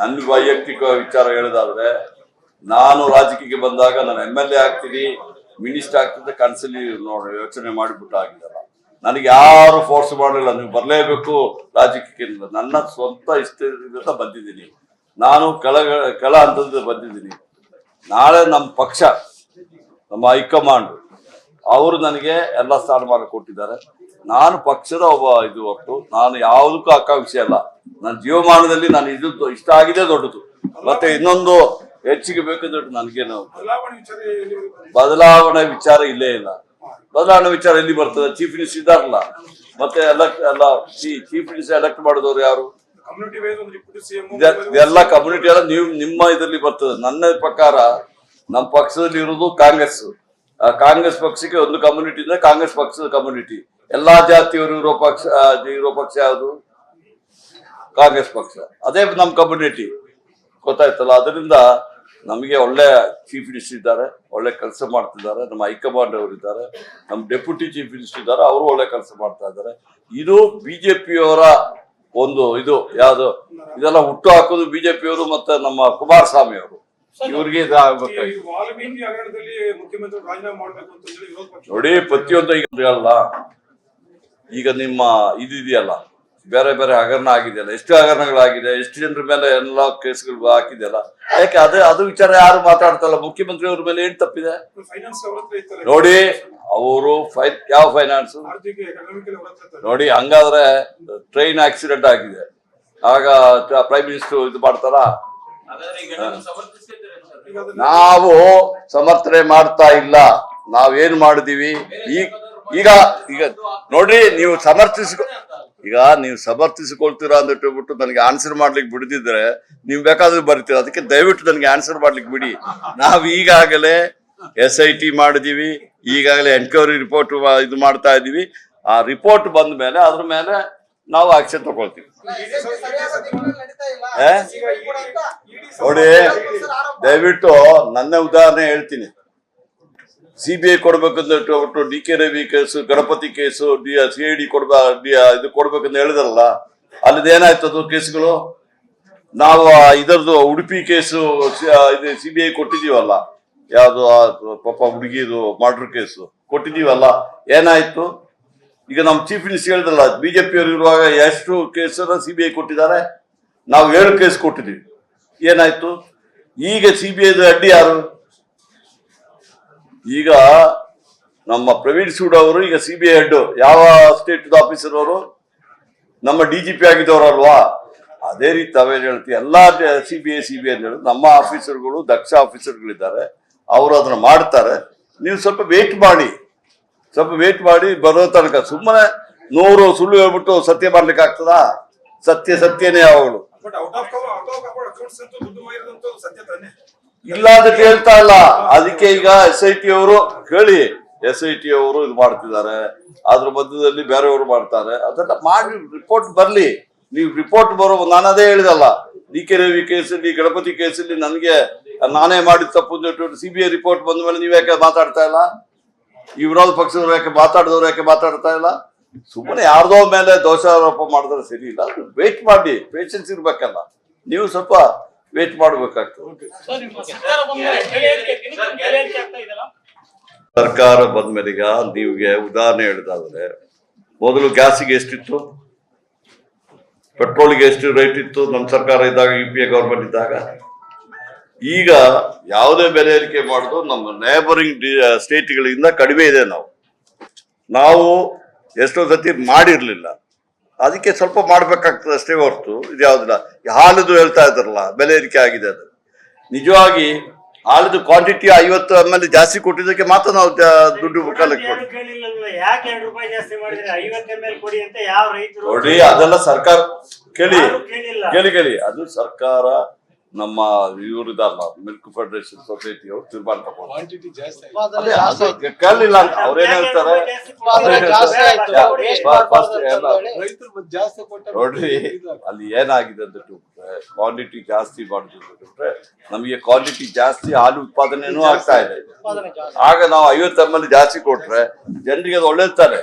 ನನ್ನ ವೈಯಕ್ತಿಕ ವಿಚಾರ ಹೇಳೋದಾದ್ರೆ, ನಾನು ರಾಜಕೀಯಕ್ಕೆ ಬಂದಾಗ ನಾನು ಎಂ ಎಲ್ ಎ ಆಗ್ತೀನಿ, ಮಿನಿಸ್ಟರ್ ಆಗ್ತಿದ್ದ ಕನ್ಸಲ್ಲಿ ನೋಡಿ, ಯೋಚನೆ ಮಾಡಿಬಿಟ್ಟು ಆಗಿದ್ದಲ್ಲ. ನನಗೆ ಯಾರು ಫೋರ್ಸ್ ಮಾಡಲಿಲ್ಲ, ನೀವು ಬರಲೇಬೇಕು ರಾಜಕೀಯಕ್ಕೆ. ನನ್ನ ಸ್ವಂತ ಇಷ್ಟದಿಂದ ಬಂದಿದ್ದೀನಿ. ನಾನು ಕೆಳ ಕೆಳ ಹಂತದಿಂದ ಬಂದಿದ್ದೀನಿ. ನಾಳೆ ನಮ್ಮ ಪಕ್ಷ, ನಮ್ಮ ಹೈಕಮಾಂಡ್, ಅವರು ನನಗೆ ಎಲ್ಲ ಸ್ಥಾನಮಾನ ಕೊಟ್ಟಿದ್ದಾರೆ. ನಾನು ಪಕ್ಷದ ಒಬ್ಬ ಇದು ಹೊರತು ನಾನು ಯಾವುದಕ್ಕೂ ವಿಷಯ ಅಲ್ಲ. ನನ್ನ ಜೀವಮಾನದಲ್ಲಿ ನಾನು ಇದು ಇಷ್ಟ ಆಗಿದೆ ದೊಡ್ಡದು. ಮತ್ತೆ ಇನ್ನೊಂದು ಹೆಚ್ಚಿಗೆ ಬೇಕಂದ್ರೆ ನನಗೇನು ಬದಲಾವಣೆ ವಿಚಾರ ಇಲ್ಲೇ ಇಲ್ಲ. ಬದಲಾವಣೆ ವಿಚಾರ ಎಲ್ಲಿ ಬರ್ತದೆ? ಚೀಫ್ ಮಿನಿಸ್ಟರ್ ಇದ್ದಾರಲ್ಲ. ಮತ್ತೆ ಎಲೆಕ್ಟ್ ಎಲ್ಲ ಚೀಫ್ ಮಿನಿಸ್ಟರ್ ಎಲೆಕ್ಟ್ ಮಾಡಿದವರು ಯಾರು? ಎಲ್ಲ ಕಮ್ಯುನಿಟಿ ಎಲ್ಲ ನೀವು ನಿಮ್ಮ ಇದರಲ್ಲಿ ಬರ್ತದೆ. ನನ್ನ ಪ್ರಕಾರ ನಮ್ಮ ಪಕ್ಷದಲ್ಲಿ ಇರುವುದು ಕಾಂಗ್ರೆಸ್. ಆ ಕಾಂಗ್ರೆಸ್ ಪಕ್ಷಕ್ಕೆ ಒಂದು ಕಮ್ಯುನಿಟಿ ಇದೆ ಕಾಂಗ್ರೆಸ್ ಪಕ್ಷದ ಕಮ್ಯುನಿಟಿ ಎಲ್ಲಾ ಜಾತಿಯವರು ಇರೋ ಪಕ್ಷ ಇರೋ ಪಕ್ಷ ಯಾವುದು? ಕಾಂಗ್ರೆಸ್ ಪಕ್ಷ. ಅದೇ ನಮ್ಮ ಕಮ್ಯುನಿಟಿ ಗೊತ್ತಾಯ್ತಲ್ಲ? ಅದರಿಂದ ನಮಗೆ ಒಳ್ಳೆ ಚೀಫ್ ಮಿನಿಸ್ಟರ್ ಇದ್ದಾರೆ ಒಳ್ಳೆ ಕೆಲಸ ಮಾಡ್ತಿದ್ದಾರೆ. ನಮ್ಮ ಹೈಕಮಾಂಡ್ ಅವರು ಇದ್ದಾರೆ. ನಮ್ಮ ಡೆಪ್ಯೂಟಿ ಚೀಫ್ ಮಿನಿಸ್ಟರ್ ಇದ್ದಾರೆ. ಅವರು ಒಳ್ಳೆ ಕೆಲಸ ಮಾಡ್ತಾ ಇದ್ದಾರೆ. ಇದು ಬಿಜೆಪಿಯವರ ಒಂದು ಇದು ಯಾವುದು? ಇದೆಲ್ಲ ಹುಟ್ಟು ಹಾಕೋದು ಬಿಜೆಪಿಯವರು ಮತ್ತೆ ನಮ್ಮ ಕುಮಾರಸ್ವಾಮಿ ಅವರು. ಇವ್ರಿಗೆ ನೋಡಿ ಪ್ರತಿಯೊಂದು ಈಗ ಅಲ್ಲ ಈಗ ನಿಮ್ಮ ಇದು ಇದೆಯಲ್ಲ ಬೇರೆ ಬೇರೆ ಹಗರಣ ಆಗಿದೆಯಲ್ಲ ಎಷ್ಟು ಹಗರಣಗಳಾಗಿದೆ ಎಷ್ಟು ಜನರ ಮೇಲೆ ಎಲ್ಲ ಕೇಸ್ಗಳು ಹಾಕಿದೆಯಲ್ಲ ಯಾಕೆ ಅದೇ ಅದು ವಿಚಾರ ಯಾರು ಮಾತಾಡ್ತಲ್ಲ ಮುಖ್ಯಮಂತ್ರಿ ಅವ್ರ ಮೇಲೆ ಏನ್ ತಪ್ಪಿದೆ? ನೋಡಿ ಅವರು ಫೈ ಯಾವ ಫೈನಾನ್ಸ್ ನೋಡಿ ಹಂಗಾದ್ರೆ ಟ್ರೈನ್ ಆಕ್ಸಿಡೆಂಟ್ ಆಗಿದೆ. ಆಗ ಪ್ರೈಮ್ ಮಿನಿಸ್ಟರ್ ಇದು ಮಾಡ್ತಾರ? ನಾವು ಸಮರ್ಥನೆ ಮಾಡ್ತಾ ಇಲ್ಲ. ನಾವೇನ್ ಮಾಡಿದೀವಿ? ಈಗ ಈಗ ಈಗ ನೋಡ್ರಿ ನೀವು ಸಮರ್ಥಿಸ್ಕೊ ಈಗ ನೀವು ಸಮರ್ಥಿಸಿಕೊಳ್ತೀರಾ ಅಂತ ಹೇಳ್ಬಿಟ್ಟು ನನಗೆ ಆನ್ಸರ್ ಮಾಡ್ಲಿಕ್ಕೆ ಬಿಡದಿದ್ರೆ ನೀವು ಬೇಕಾದ್ರೂ ಬರ್ತೀರ. ಅದಕ್ಕೆ ದಯವಿಟ್ಟು ನನಗೆ ಆನ್ಸರ್ ಮಾಡ್ಲಿಕ್ಕೆ ಬಿಡಿ. ನಾವು ಈಗಾಗಲೇ ಎಸ್ ಐ ಟಿ ಮಾಡಿದೀವಿ ಈಗಾಗಲೇ ಎನ್ಕ್ವೈರಿ ರಿಪೋರ್ಟ್ ಇದು ಮಾಡ್ತಾ ಇದೀವಿ. ಆ ರಿಪೋರ್ಟ್ ಬಂದ ಮೇಲೆ ಅದ್ರ ಮೇಲೆ ನಾವು ಆಕ್ಷನ್ ತಗೊಳ್ತೀವಿ? ನೋಡಿ ದಯವಿಟ್ಟು ನನ್ನ ಉದಾಹರಣೆ ಹೇಳ್ತೀನಿ. ಸಿ ಬಿ ಐ ಕೊಡ್ಬೇಕಂತ ಒಟ್ಟು D K Ravi case, Ganapathi case D C I D ಕೊಡ್ಬ ಇದು ಕೊಡ್ಬೇಕಂತ ಹೇಳಿದ್ರಲ್ಲ ಅಲ್ಲದೇನಾಯ್ತು ಅದು ಕೇಸ್ಗಳು? ನಾವು ಇದರದು ಉಡುಪಿ ಕೇಸು ಇದು ಸಿ ಬಿ ಐ ಕೊಟ್ಟಿದೀವಲ್ಲ ಯಾವುದು ಪಾಪ ಹುಡುಗಿದು ಮರ್ಡರ್ ಕೇಸು ಕೊಟ್ಟಿದೀವಲ್ಲ ಏನಾಯ್ತು? ಈಗ ನಮ್ಮ ಚೀಫ್ ಮಿನಿಸ್ಟರ್ ಹೇಳಿದ್ರಲ್ಲ ಬಿಜೆಪಿ ಅವರು ಇರುವಾಗ ಎಷ್ಟು ಕೇಸನ್ನ ಸಿ ಬಿ ಐ ಕೊಟ್ಟಿದ್ದಾರೆ? ನಾವು ಏಳು ಕೇಸ್ ಕೊಟ್ಟಿದ್ದೀವಿ. ಏನಾಯ್ತು? ಈಗ ಸಿ ಬಿ ಐದು ಅಡ್ಡಿ ಯಾರು? ಈಗ ನಮ್ಮ ಪ್ರವೀಣ್ ಸೂಡ್ ಅವರು, ಈಗ ಸಿ ಬಿ ಐ ಹೆಡ್ ಯಾವ ಸ್ಟೇಟ್ ಆಫೀಸರ್ ಅವರು? ನಮ್ಮ ಡಿ ಜಿ ಪಿ ಆಗಿದ್ದವರಲ್ವಾ ಅದೇ ರೀತಿ ತಾವೇ ಹೇಳ್ತೀವಿ. ಎಲ್ಲ C B I C B I ಅಂತ ಹೇಳಿ ನಮ್ಮ ಆಫೀಸರ್ಗಳು ದಕ್ಷ ಆಫೀಸರ್ಗಳಿದ್ದಾರೆ ಅವರು ಅದನ್ನ ಮಾಡ್ತಾರೆ. ನೀವು ಸ್ವಲ್ಪ ವೇಟ್ ಮಾಡಿ. ಸ್ವಲ್ಪ ವೇಟ್ ಮಾಡಿ ಬರೋ ತನಕ. ಸುಮ್ಮನೆ ನೂರು ಸುಳ್ಳು ಹೇಳ್ಬಿಟ್ಟು ಸತ್ಯ ಮಾಡ್ಲಿಕ್ಕೆ ಆಗ್ತದಾ? ಸತ್ಯ ಸತ್ಯನೇ ಯಾವಾಗಲು ಇಲ್ಲ ಅಂತ ಹೇಳ್ತಾ ಇಲ್ಲ. ಅದಕ್ಕೆ ಈಗ ಎಸ್ ಐ ಟಿ ಅವರು ಕೇಳಿ. ಎಸ್ ಐ ಟಿ ಅವರು ಇದು ಮಾಡ್ತಿದ್ದಾರೆ. ಅದ್ರ ಮಧ್ಯದಲ್ಲಿ ಬೇರೆಯವರು ಮಾಡ್ತಾರೆ. ಅದನ್ನ ಮಾಡಿ ರಿಪೋರ್ಟ್ ಬರ್ಲಿ. ನೀವು ರಿಪೋರ್ಟ್ ಬರೋ, ನಾನು ಅದೇ ಹೇಳಿದಲ್ಲ. ಡಿ ಕೆ ರವಿ ಕೇಸಲ್ಲಿ, ಗಣಪತಿ ಕೇಸಲ್ಲಿ ನನಗೆ ನಾನೇ ಮಾಡಿದ ತಪ್ಪು ಸಿ ಬಿ ಐ ರಿಪೋರ್ಟ್ ಬಂದ ಮೇಲೆ ನೀವು ಯಾಕೆ ಮಾತಾಡ್ತಾ ಇಲ್ಲ? ಈ ವಿರೋಧ ಪಕ್ಷದವ್ರು ಯಾಕೆ ಮಾತಾಡಿದವ್ರು ಯಾಕೆ ಮಾತಾಡ್ತಾ ಇಲ್ಲ? ಸುಮ್ಮನೆ ಯಾರ್ದೋ ಮೇಲೆ ದೋಷಾರೋಪ ಮಾಡಿದ್ರೆ ಸರಿ ಇಲ್ಲ. ವೇಟ್ ಮಾಡಿ. ಪೇಷನ್ಸ್ ಇರ್ಬೇಕಲ್ಲ. ನೀವು ಸ್ವಲ್ಪ ವೇಟ್ ಮಾಡಬೇಕಾಗ್ತದೆ. ಸರ್ಕಾರ ಬಂದ್ಮೇಲೆ ಬೆಲೆ ಏರಿಕೆ ದಿನಕ್ಕೊಂದು ಬೆಲೆ ಏರಿಕೆ ಆಗ್ತಾ ಇದೆಯಲ್ಲ? ಸರ್ಕಾರ ಬಂದ್ಮೇಲೆ ಈಗ ನೀವ್ಗೆ ಉದಾಹರಣೆ ಹೇಳಿದಾದ್ರೆ ಮೊದಲು ಗ್ಯಾಸಿಗೆ ಎಷ್ಟಿತ್ತು? ಪೆಟ್ರೋಲ್ಗೆ ಎಷ್ಟು ರೇಟ್ ಇತ್ತು? ನಮ್ಮ ಸರ್ಕಾರ ಇದ್ದಾಗ ಯು ಪಿ ಎ ಗೌರ್ಮೆಂಟ್ ಇದ್ದಾಗ? ಈಗ ಯಾವುದೇ ಬೆಲೆ ಏರಿಕೆ ಮಾಡೋದು ನಮ್ಮ ನೇಬರಿಂಗ್ ಸ್ಟೇಟ್ಗಳಿಂದ ಕಡಿಮೆ ಇದೆ ನಾವು. ನಾವು ಎಷ್ಟೋ ಸತಿ ಮಾಡಿರ್ಲಿಲ್ಲ. ಅದಕ್ಕೆ ಸ್ವಲ್ಪ ಮಾಡ್ಬೇಕಾಗ್ತದೆ ಅಷ್ಟೇ ಹೊರತು ಇದು ಯಾವುದಿಲ್ಲ. ಹಾಲದು ಹೇಳ್ತಾ ಇದ್ರಲ್ಲ ಬೆಲೆ ಏರಿಕೆ ಆಗಿದೆ ಅದು. ನಿಜವಾಗಿ ಹಾಲದು ಕ್ವಾಂಟಿಟಿ ಐವತ್ತು ಎಂ ಎಲ್ ಜಾಸ್ತಿ ಕೊಟ್ಟಿದ್ದಕ್ಕೆ ಮಾತ್ರ ನಾವು ದುಡ್ಡು ಕಾಲಕ್ಕೆ ಕೊಡಿ ಅಂತ ಯಾವ ರೈತರು ನೋಡಿ ಅದೆಲ್ಲ ಸರ್ಕಾರ ಕೇಳಿ ಕೇಳಿ ಕೇಳಿ. ಅದು ಸರ್ಕಾರ ನಮ್ಮ ಇವರು ಇದಾರಲ್ಲ ಮಿಲ್ಕ್ ಫೆಡರೇಷನ್ ಸೊಸೈಟಿ ಅವರು ತೀರ್ಮಾನ ತಗೊಂಡು ಕೇಳಲಿಲ್ಲ ಅಂತ ಅವ್ರೇನ್ ಹೇಳ್ತಾರೆ ನೋಡ್ರಿ ಅಲ್ಲಿ ಏನಾಗಿದೆ ಅಂತ ಬಿಟ್ರೆ ಕ್ವಾಂಟಿಟಿ ಜಾಸ್ತಿ ಮಾಡುದು ಅಂತ ಬಿಟ್ರೆ ನಮಗೆ ಕ್ವಾಂಟಿಟಿ ಜಾಸ್ತಿ ಹಾಲು ಉತ್ಪಾದನೆನೂ ಆಗ್ತಾ ಇದೆ ಉತ್ಪಾದನೆ ಜಾಸ್ತಿ ಆಗ ನಾವು ಐವತ್ತು ಎಂ ಎಲ್ ಜಾಸ್ತಿ ಕೊಟ್ರೆ ಜನರಿಗೆ ಅದು ಒಳ್ಳೇದ್ ತಾನೆ